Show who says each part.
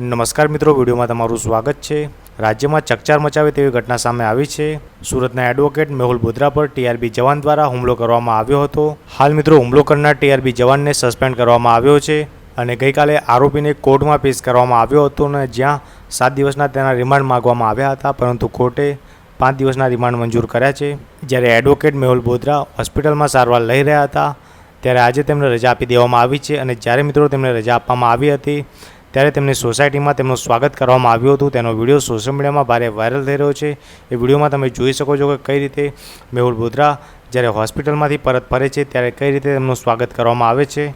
Speaker 1: નમસ્કાર મિત્રો, વિડીયોમાં તમારું સ્વાગત છે. રાજ્યમાં ચકચાર મચાવે તેવી ઘટના સામે આવી છે. સુરતના એડવોકેટ મેહુલ બોધરા પર ટીઆરબી જવાન દ્વારા હુમલો કરવામાં આવ્યો હતો. હાલ મિત્રો, હુમલો કરનાર ટીઆરબી જવાનને સસ્પેન્ડ કરવામાં આવ્યો છે અને ગઈકાલે આરોપીને કોર્ટમાં પેશ કરવામાં આવ્યો હતો અને જ્યાં સાત દિવસના તેના રિમાન્ડ માગવામાં આવ્યા હતા, પરંતુ કોર્ટે પાંચ દિવસના રિમાન્ડ મંજૂર કર્યા છે. જ્યારે એડવોકેટ મેહુલ બોધરા હોસ્પિટલમાં સારવાર લઈ રહ્યા હતા, ત્યારે આજે તેમને રજા આપી દેવામાં આવી છે અને જ્યારે મિત્રો તેમને રજા આપવામાં આવી હતી ત્યારે તેમની સોસાયટીમાં તેમનું સ્વાગત કરવામાં આવ્યું હતું. તેનો વીડિયો સોશિયલ મીડિયામાં ભારે વાયરલ થઈ રહ્યો છે. એ વિડીયોમાં તમે જોઈ શકો છો કે કઈ રીતે મેહુલ બોધરા જ્યારે હોસ્પિટલમાંથી પરત ફરે છે, ત્યારે કઈ રીતે તેમનું સ્વાગત કરવામાં આવે છે.